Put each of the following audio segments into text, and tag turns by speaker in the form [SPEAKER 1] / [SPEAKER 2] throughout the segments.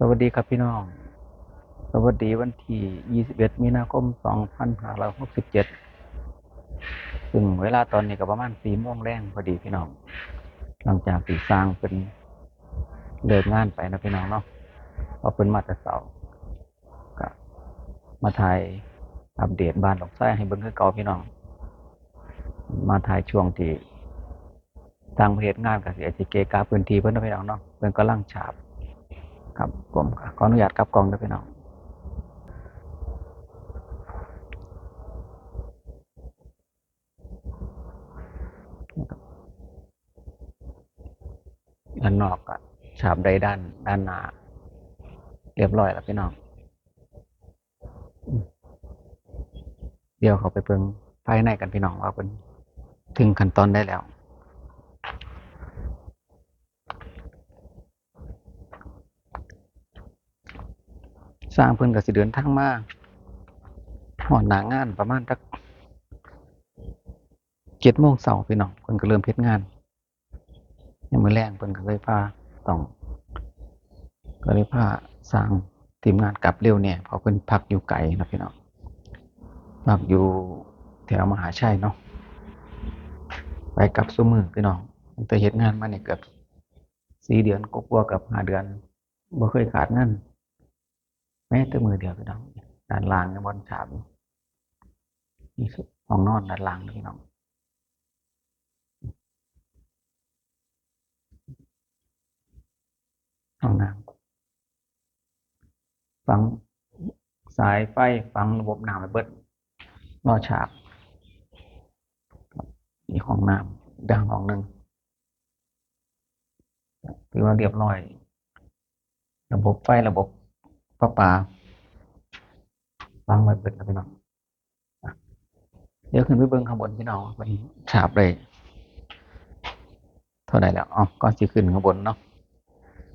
[SPEAKER 1] สวัสดีครับพี่น้อง สวัสดีวันที่ 21 มีนาคม 2567 ซึ่งเวลาตอนนี้ก็ประมาณ4โมงแรงพอดีพี่น้อง หลังจากที่สร้างเป็นเลิกงานไปนะพี่น้องเนาะพอเป็นมาแต่เสาร์ก็มาถ่ายอัปเดตบ้านหลอกไส้ให้เบิ่งคือเก่าพี่น้อง มาถ่ายช่วงที่ทางประเทศงานกับเสียจิเกกาพื้นที่เพิ่นนพี่น้องเนาะเพิ่อนก็ลังฉาบ ครับผมขออนุญาตกลับกองด้วยพี่น้องด้านนอกก็ฉาบใดด้าน ด้านหน้าเรียบร้อยแล้วพี่น้อง เดี๋ยวเขาไปเบิ่งภายในกันพี่น้องว่าเป็นถึงขั้นตอนได้แล้ว สร้างเพิ่นก็สิเดินทางมาหอดหนางานประมาณสักเจ็ดโมงเสาร์พี่น้องเพิ่นก็เริ่มเฮ็ดงานยังมือแรงเพิ่นก็เลยพาต้องก็เลยพาสร้างทีมงานกลับเร็วเนี่ยเพราะเพิ่นพักอยู่ไกลนะพี่น้องพักอยู่แถวมหาชัยเนาะไปกลับซุมือพี่น้องตั้งแต่เฮ็ดงานมาเนี่ยเกือบสี่เดือนกว่าๆกับห้าเดือนบ่เคยขาดงาน แม้แต่มือเดียวพี่น้องด้านล่างในบนฉาบนี่คือห้องนอนด้านล่างนะพี่น้องห้องน้ำฟังสายไฟฟังระบบน้ำไปเบิดรอฉาบอีกห้องน้ำดังห้องหนึ่งถือว่าเรียบร้อย ระบบไฟระบบ ป้าป่าฟังไว้เบิดแล้วพี่น้องเดี๋ยวขึ้นไปเบิ้งข้างบนพี่น้องมันฉาบเลย เท่าไหร่แล้วอ๋อก่อนสิขึ้นข้างบนเนาะ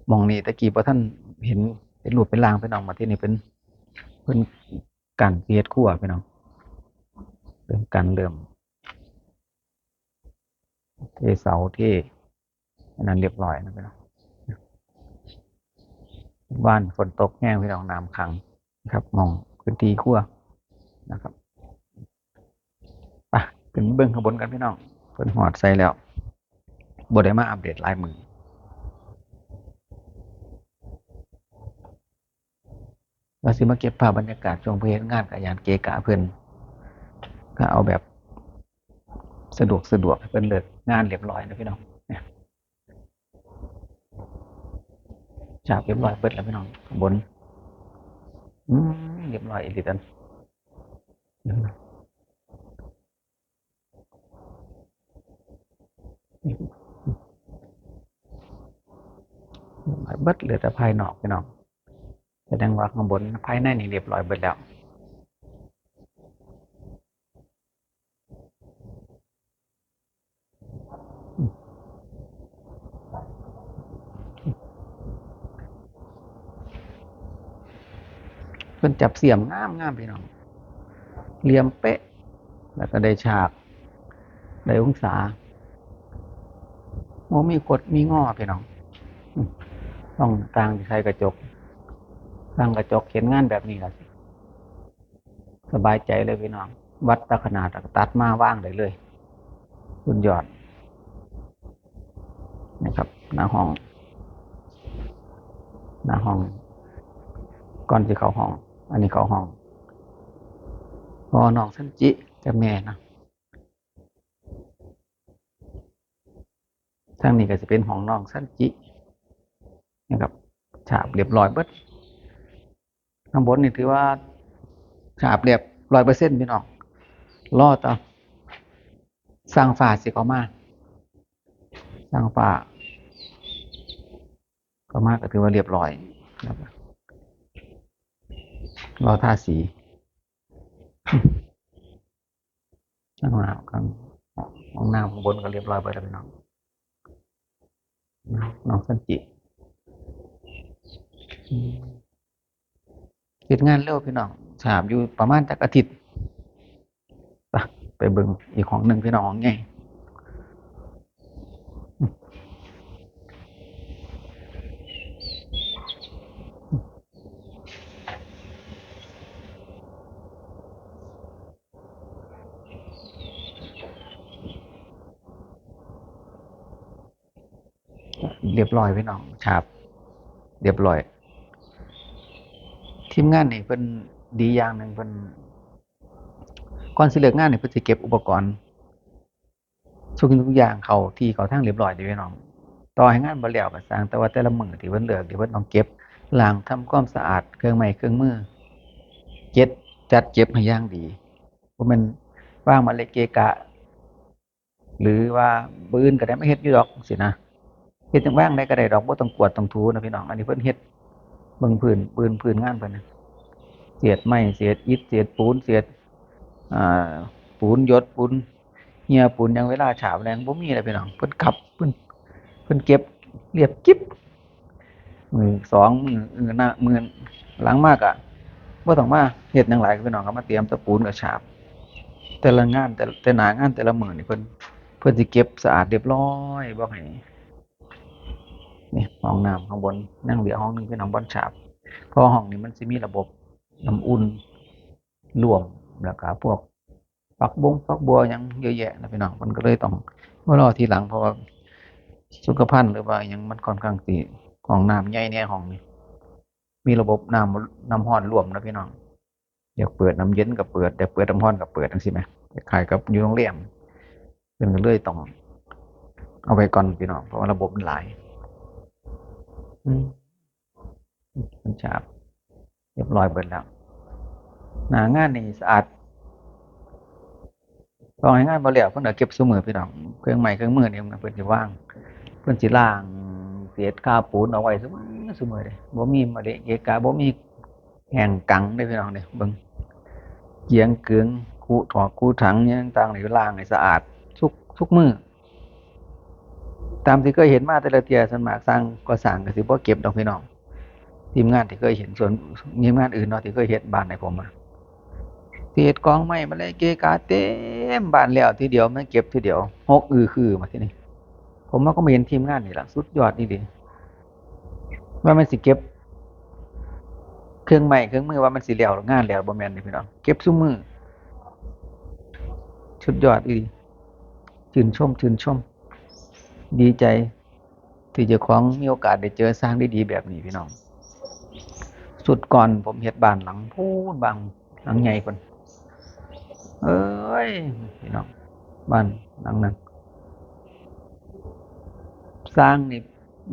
[SPEAKER 1] มองนี่ตะกี้พอท่านเห็นเป็นรูปเป็นรางพี่น้องมาที่นี่เป็นเป็นการเกียดขั้วพี่น้องเริ่มการเริ่มเทเสาเทอันนั้นเรียบร้อยนะพี่น้อง บ้านฝนตกแห้งพี่น้องน้ำขังนะครับมองพื้นที่ขั้วนะครับไปขึ้นเบื้องข้างบนกันพี่น้องเพิ่นหอดใส่แล้วบได้มาอัปเดตลายมือเราสิมาเก็บภาพบรรยากาศช่วงเพลงงานกับยานเกกะเพิ่นก็เอาแบบสะดวกสะดวกเพิ่นเลิกงานเรียบร้อยนะพี่น้องเนี่ย ฉาบเรียบร้อยเปิดแล้วพี่น้องข้างบนอืมเรียบร้อยอีกทีตันเรียบร้อยเบิดเหลือแต่ภายนอกพี่น้องแสดงว่าข้างบนภายในนี่เรียบร้อยเบิดแล้ว พิ่นจับเสียมงามงามพี่น้องเหลี่ยมเป๊ะ แล้วก็ได้ฉาก ได้องศาโมมีกดมีงอพี่น้องต้องกลางใช้กระจกสร้างกระจกเขียนงานแบบนี้ละสิสบายใจเลยพี่น้อง วัดตาขนาดแล้วก็ตัดมาว่างได้เลยคุณยอดนะครับหน้าห้อง หน้าห้อง ก่อนที่เขาห้อง อันนี้เขาห้องพอน้องสันจิกับแม่นะทางนี้ก็จะเป็นห้องน้องสันจินะครับฉาบเรียบร้อยเบิดข้างบนนี่ถือว่าฉาบเรียบร้อยเปอร์เซ็นต์พี่น้องรอดต่อสร้างฝาสิเขามาสร้างฝาก็มากก็ถือว่าเรียบร้อยนะครับ รอทาสีข้างหน้าข้างห้องน้ำข้างบนก็เรียบร้อยไปแล้วพี่น้องน้องสันจิอืมเฮ็ดงานเร็วพี่น้องฉาบอยู่ประมาณจักอาทิตย์ไปไปเบิ่งอีกของหนึ่งพี่น้องไง เรียบร้อยพี่น้องฉาบเรียบร้อย ทีมงานนี่เพิ่นดีอย่างหนึ่งเพิ่นก่อนสิเลิกงานนี่เพิ่นสิเก็บอุปกรณ์ทุกสิ่งทุกอย่างเข้าที่เข้าทางเรียบร้อยเด้อพี่น้อง ต่อให้งานบ่แล้วก็สร้างแต่ว่าแต่ละมื้อที่เพิ่นเลือกที่เพิ่นต้องเก็บล้างทำความสะอาดเครื่องไม้เครื่องมือเก็บจัดเก็บให้อย่างดีบ่แม่นวางมาเละเกะกะ หรือว่ามื้ออื่นก็ได้มาเฮ็ดอยู่ดอกจังซี่นะ เฮ็ดจังว่างได้ก็ได้ดอกบ่ต้องกวดต้องถูนะพี่น้องอันนี้เพิ่นเฮ็ดเบิ่งพื้นปืนพื้นงานเพิ่นน่ะเศษไม้เศษอิฐเศษปูนเศษอ่าปูนยดปูนเหี่ยปูนยังเวลาฉาบแรงบ่มีเลยพี่น้องเพิ่นขับเพิ่นเพิ่นเก็บเรียบกิ๊บมือสองมือมือหน้ามือหลังมากอะบ่ต้องมาเฮ็ดหยังหลายพี่น้องก็มาเตรียมตะปูนกับฉาบ แต่ละงานแต่แต่หน้างานแต่ละมื้อนี่เพิ่นเพิ่นสิเก็บสะอาดเรียบร้อยบ่ให้ นี่ห้องน้ำข้างบนนั่งเหลือห้องหนึงเป็นห้องบอนฉาบเพราะห้องนี้มันสิมีระบบน้ำอุ่นรวมแล้วก็พวกฝักบงฝักบัวยังเยอะแยะนะพี่น้องมันก็เลยต้องมารอทีหลังเพราะว่าสุขภัณฑ์หรือว่ายังมันค่อนข้างสิของน้ำใหญ่แน่ห้องนี้มีระบบน้ำน้ำร้อนรวมนะพี่น้องอยากเปิดน้ำเย็นก็เปิดอยากเปิดน้ำร้อนก็เปิดจังซี่แหมคล้ายกับอยู่โรงแรมเพิ่นก็เลยต้องเอาไว้ก่อนพี่น้องเพราะว่าระบบมันหลาย มันฉาบเรียบร้อยเบิดแล้วหนางานนี่สะอาดตอนให้งานบ่แล้วเพิ่นก็เก็บซุมือพี่น้องเครื่องไม้เครื่องมือนี่เพิ่นสิว่าง เพิ่นสิล้างเศษคาปูนเอาไว้ซุมื้อซุมือเด้บ่มีมาเดะเกะกะบ่มีแห้งกังเด้พี่น้องเด้เบิ่งเกียงเกืองคูถอกคูถังอิหยังต่างๆนี่ล้างให้สะอาดทุกทุกมือ ตามที่เคยเห็นมาแต่ละเทียส่วนมากสร้างก่อสร้างก็สิบ่เก็บดอกพี่น้องทีมงานที่เคยเห็นส่วนทีมงานอื่นเนาะที่เคยเฮ็ดบ้านให้ผมอะที่เฮ็ดกองไม้มาเลยเกะกะเต็มบ้านแล้วทีเดียวมันเก็บทีเดียวหกอือคือมาที่นี้ผมว่าก็ไมาเห็นทีมงานนี่ละสุดยอดนี่ดิว่ามันสิเก็บ เครื่องไม้เครื่องมือว่ามันสิแล้วงานแล้วบ่แมนนี่พี่น้องเก็บซุมือสุดยอดอีชื่นชมชื่นชม ดีใจที่เจ้าของมีโอกาสได้เจอสร้างได้ดีแบบนี้พี่น้อง สุดก่อนผมเฮ็ดบานหลังพูนบางหลังใหญ่พุ่นเอ้ยพี่น้องบ้านหลังนั้นสร้างนี่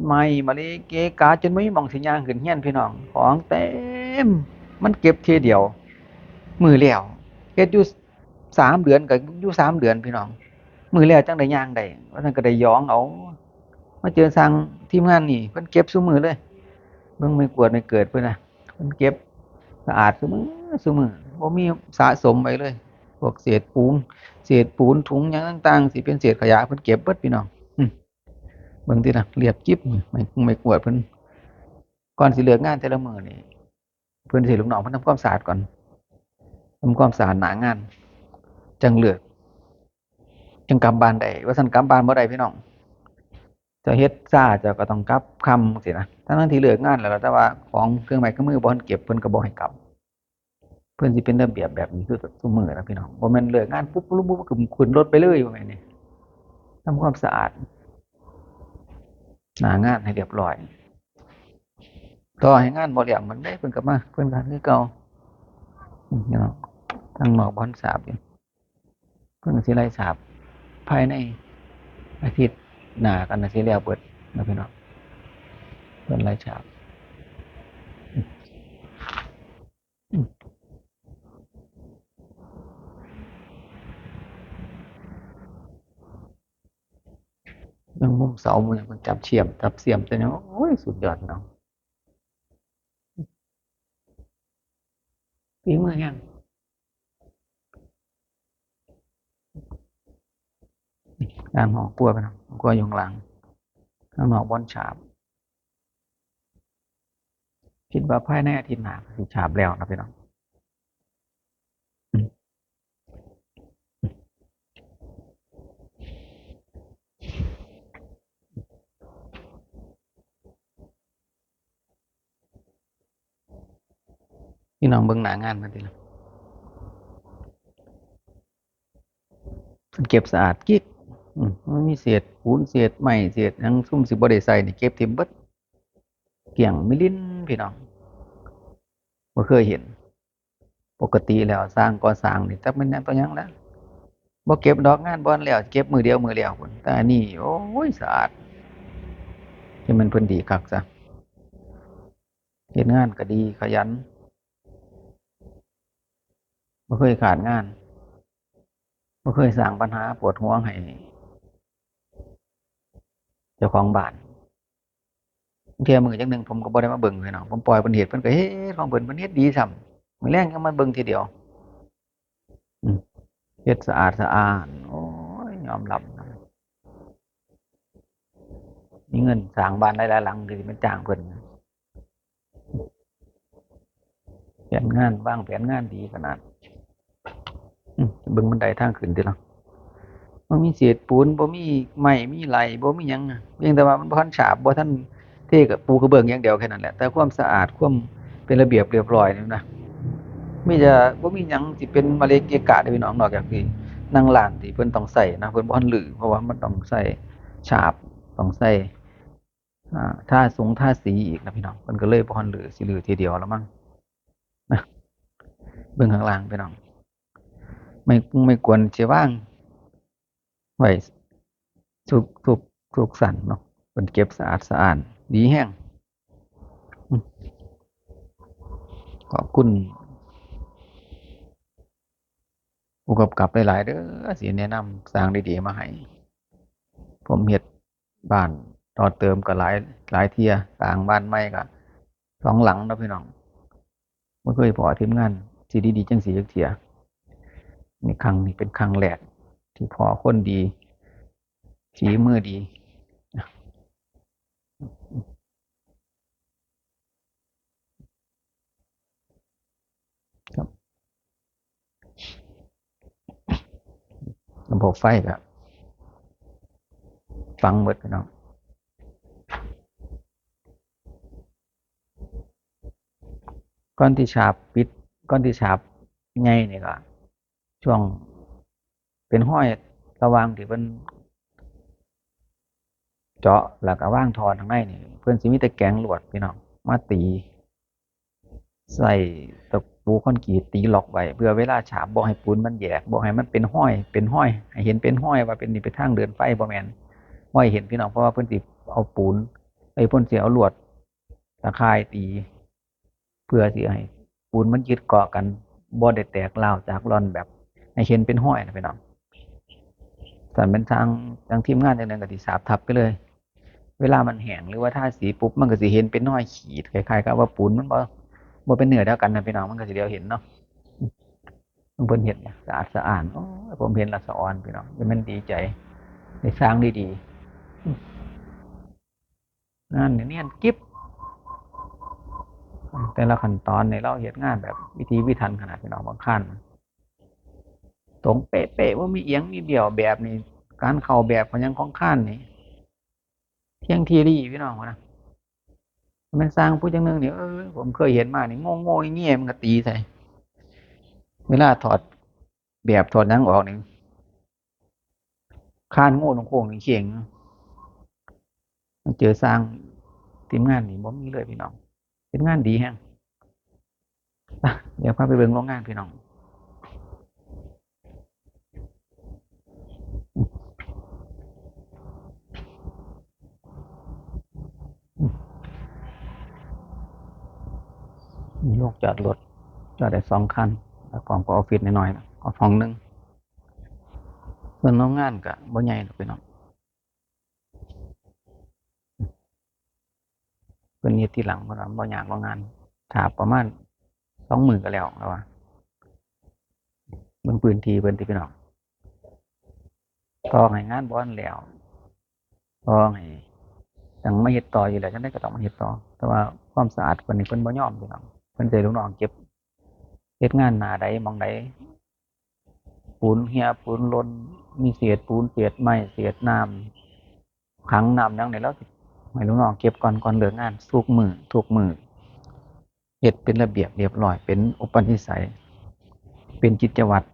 [SPEAKER 1] ไม่มาเลยเกะกาจนไม่มองสิย่างขึ้นเฮียนพี่น้องของเต็ม มันเก็บทีเดียว มือแล้วเฮ็ดอยู่สามเดือนก็อยู่สามเดือนพี่น้อง มือแล้วจังได้ย่างได้ว่านั่นก็ได้ย้องเอามาเจอสร้างทีมงานนี่เพิ่นเก็บซุ้มือเลยเบิ่งไม่กวดไม่เกิดเพิ่นนะเพิ่นเก็บสะอาดซุ้มือซุ้มือบ่มีสะสมไว้เลยพวกเศษปูนเศษปูนถุงหยังต่างๆสิเป็นเศษขยะเพิ่นเก็บเบิดพี่น้องเบิ่งตินะเรียบจิ๊บไม่ไม่กวดเพิ่นก่อนสิเลิกงานแต่ละมื้อนี่เพิ่นสิลูกน้องเพิ่นทำความสะอาดก่อนทำความสะอาดหน้างาน จังเลิก จังกลับบ้านได้ว่าซั่นกลับบ้านบ่ได้พี่น้องจะเฮ็ดซ่าเจะก็ต้องกลับคำจังซี่นะทั้งๆที่เลิกงานแล้วล่ะแต่ว่าของเครื่องไม้เครื่องมือบ่ทันเก็บเพิ่นก็บ่ให้กลับ เพิ่นสิเป็นระเบียบแบบนี้คือซุมื้อนะพี่น้องบ่แม่นเลิกงานปุ๊บปุ๊บปุ๊บก็ขึ้นรถไปเลยบ่แม่นนี่ทำความสะอาดหนางานให้เรียบร้อยต่อให้งานบ่แล้วมันได้เพิ่นก็มาเพิ่นก็คือเก่าอืมพี่น้องทางนอกบ่ทันทราบอยู่เพิ่นสิไล่ทราบ ภายในอาทิตย์หน้ากันน่ะสิแล้วเบิดนะพี่น้องเพิ่นไล่ทรากเรื่องมุมเสามุมหยันจับเฉียมจับเสียมแต่เนี่ยโอ้ยสุดยอดเน้องฝีมือแฮง งานของปัวไปนะปัวอยู่หลังข้างนอกบอนฉาบ คิดว่าภายในอาทิตย์หน้าก็สิฉาบแล้วนะพี่น้องพี่น้องเบิ่งหนางานมาทีละเพิ่นเก็บสะอาดกิ๊ก มันมีเศษปูนเศษไม้เศษยังซุ่มสิบ่ได้ใส่นี่เก็บทิ่มเบิดเกลี้ยงมิลินพี่น้องบ่เคยเห็น ปกติแล้วสร้างก่อสร้างนี่จักแม่นยังต่อหยังแล้วบ่เก็บดอกงานบอนแล้วเก็บมือเดียวมือแล้วพุ่นแต่อันนี้โอ้ยสะอาดที่มันเพิ่นดีคักซะเฮ็ดงานก็ดีขยันบ่เคยขาดงานบ่เคยสร้างปัญหาปวดหัวให้ เจ้าของบ้านเทียมือจักหนึ่งผมก็บ่ได้มาเบิ่งพี่น้องผมปล่อยเพิ่นเฮ็ดเพิ่นก็เฮ็ดของเพิ่นเพิ่นเฮ็ดดีซ้ำมือแลงก็มาเบิ่งทีเดียวเฮ็ดสะอาดสะอาดโอ้ยยอมรับมีเงินสร้างบ้านหลายๆหลังก็สิมาจ้างเพิ่นแผนงานว่างแผนงานดีขนาดเบิ่งบันไดทางขึ้นติเนาะ บ่มีเศษปูนบ่มีไม้มีไหลบ่มีหยังเพียงแต่ว่ามันบ่ทันฉาบบ่ทันเทกับปูกระเบื้องอย่างเดียวแค่นั้นแหละแต่ความสะอาดความเป็นระเบียบเรียบร้อยนี่นะมีแต่บ่มีหยังสิเป็นมะเร็งเกกะเด้พี่น้องนอกจากที่นั่งร้านที่เพิ่นต้องใช้นะเพิ่นบ่ทันรื้อเพราะว่ามันต้องใช้ฉาบต้องใช้อ่าทาสงท่าสีอีกนะพี่น้องเพิ่นก็เลยบ่ทันรื้อสิรื้อทีเดียวแล้วมั้งนะเบิ่งข้างล่างพี่น้องไม่ไม่ควรสิวาง ไว้สุกสุกสุกสันเนาะเพิ่นเก็บสะอาดสะอานดีแฮงขอบคุณผู้กำกับหลายๆเด้อสิแนะนำสร้างดีๆมาให้ ผมเฮ็ดบ้านต่อเติมก็หลายหลายเทียสร้างบ้านใหม่ก็สองหลังนะพี่น้องบ่เคยพอทีมงานสิดีๆจังซี่จักเทียนี่ครั้งนี้เป็นครั้งแรก ที่พอคนดีฝีมือดี ครับระบบไฟก็ฟังหมดพี่น้องก้อนที่ฉาบปิดก้อนที่ฉาบใหญ่นี่ก็ช่วง เป็นห้อยระวางที่เพิ่นเจาะแล้วก็ว่างทอนทางในนี่เพิ่อนสิมีแต่แกงลวดพี่น้องมาตี ใส่ตะปูคอนกรีตตีล็อกไว้เพื่อเวลาฉาบบ่ให้ปูนมันแยกบ่ให้มันเป็นห้อย เป็นห้อยให้เห็นเป็นห้อยว่าเป็นนี่เป็นทางเดินไฟบ่แมนบ่ให้เห็นพี่น้องเพราะว่าเพิ่อนสิเอาปูนไอ้พ่นเสิเอาลวดตะข่ายตี เพื่อสิให้ปูนมันยึดเกาะกันบ่ได้แตกร้าจากร่อนแบบให้เห็นเป็นห้อยนะพี่น้อง ส่วนเป็นทางทางทีมงานจังนั้นก็สิสาบทับไปเลย เวลามันแห้งหรือว่าทาสีปุ๊บมันก็สิเห็นเป็นน้อยขีดคล้ายๆกับว่าปูนมันบ่บ่เป็นเนื้อเดียวกันนะพี่น้องมันก็สิเดียวเห็นเนาะมันเพิ่นเห็นเนี่ยสะอาดสะอ้านโอ้ผมเห็นละสะออนพี่น้องมันดีใจได้สร้างดีๆงานเนี่ยนียนกิ๊บแต่ละขั้นตอนในเราเฮ็ดงานแบบวิธีวิถันขนาดพี่น้องบางขั้น ตรงเป๊ะๆว่ามีเอียงมีเดี่ยวแบบนี้ การเข้าแบบของยังของขั้นนี่เที่ยงทีรีพี่น้องนะมันสร้างผู้จังหนึงเนี่ยเออผมเคยเห็นมานี่โง่โง่เงี้ยมันก็ตีใส่เวลาถอดแบบถอดนั่งออกนี่คานโง่ลงโค้งนี่เขียงมันเจอสร้างทีมงานนี่บ่มีเลยพี่น้องเป็นงานดีแฮงเดี๋ยวพาไปเบิ่งโรงงานพี่น้อง มีโลกจอดรถจอดได้สองคัน แล้วพร้อมกับออฟฟิศน้อยๆนะก็ห้องหนึงส่วนโรงงานก็บ่ใหญ่หรอกพี่น้องเพิ่นเฮ็ดทีหลังเพราะว่าบ่อยากโรงงานถ้าประมาณสองหมื่นก็แล้วแล้วว่าเบิ่งพื้นทีเพิ่นติพี่น้องต่อให้งานบ่ทันแล้วต่อให้จังไมาเฮ็ดต่ออยู่แล้วจังได๋ก็ต้องมาเฮ็ดต่อ แต่ว่าความสะอาดเพิ่นนี่เพิ่นบ่ยอมพี่น้อง พิ่นสิให้ลูกน้องเก็บเฮ็ดงานหนาใดมองใดปูนเหี่ยปูนลนมีเศษปูนเศษไม้เศษน้ำขังน้ำยังนี่แล้วสิให้ลูกน้องเก็บก่อนก่อนเหลิกงานทุกมือทุกมือเฮ็ดเป็นระเบียบเรียบร้อย เป็นอุปนิสัย เป็นกิจวัตร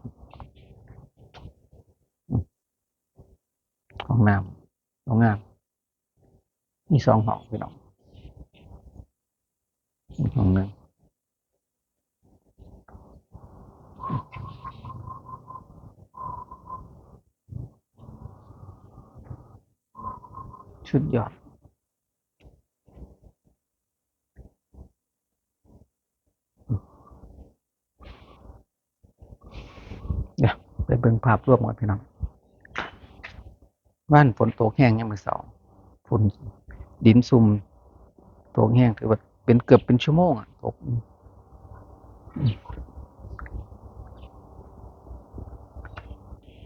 [SPEAKER 1] ห้องน้ำโรงงานมีสองห้องพี่น้องอีกห้องหนึ่ง ชุดยอด เดี๋ยวไปเบิ่งภาพรวมกันพี่น้องบ้านฝนตกแห้งยังมือสองฝนดินซุ่มตกแห้งถือว่าเป็นเกือบเป็นชั่วโมงอะตก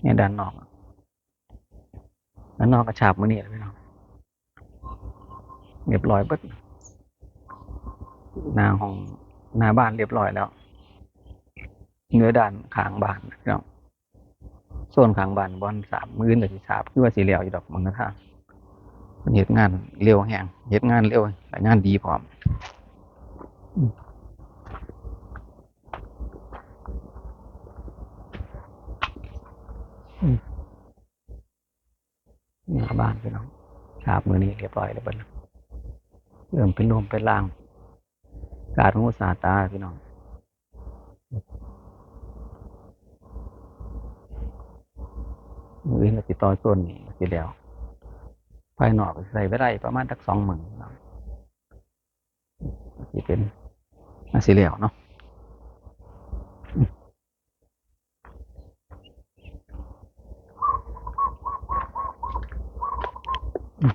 [SPEAKER 1] เนี่ยด้านนอกด้านนอกกระฉาบมือนี่แหละพี่น้อง เรียบร้อยเบิดหน้าห้องหน้าบ้านเรียบร้อยแล้ว เนื้อด้านขางบ้านพี่น้องโซนขางบ้านบอนสามมื้อกับที่สาบคือว่าสีเหลียวอยู่ดอกมันนะคะมันเหตุงานเร็วแห้งเหตุงานเร็วและงานดีพร้อมนี่บ้านพี่น้องสาบมือนี้เรียบร้อยแล้วบัดนี้ เริ่มเป็นลมเป็นลางการของอุสาตาพี่น้องมืออื่นติดต่อส่วนนี้สิแล้วภายนอกใส่ไว้ได้ประมาณสักสองหมื่นที่เป็นอาสิเลียวเนาะอืมอืม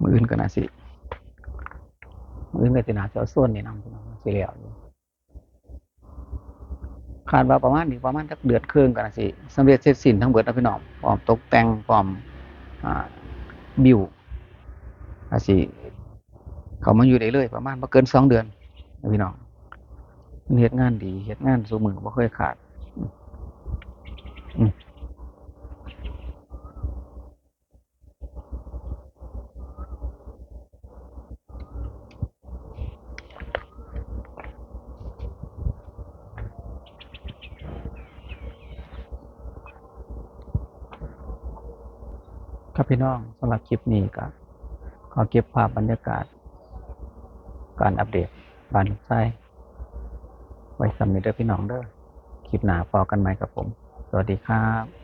[SPEAKER 1] มืออื่นก็น่าสิ มือเมตินาจะเอาส่วนนี่นำพี่น้องสิเหลียวอยู่คาดว่าประมาณนี้ประมาณสักเดือนครึ่องกันสิสำเร็จเสร็จสิ้นทั้งเบิดแล้วพี่น้องพร้อมตกแต่งพร้อมบิวสิเขามาอยู่ได้เลยประมาณบ่เกินสองเดือนพี่น้องเฮ็ดงานดีเฮ็ดงานสูมือบ่เคยขาด อืมอืมครับพี่ น้องสำหรับคลิปนี้ก็ขอเก็บภาพบรรยากาศ การอัปเดตบ้านไส้ไว้สำเร็จเด้อพี่น้องเด้อคลิปหน้าพอกันไหมครับผม สวัสดีครับ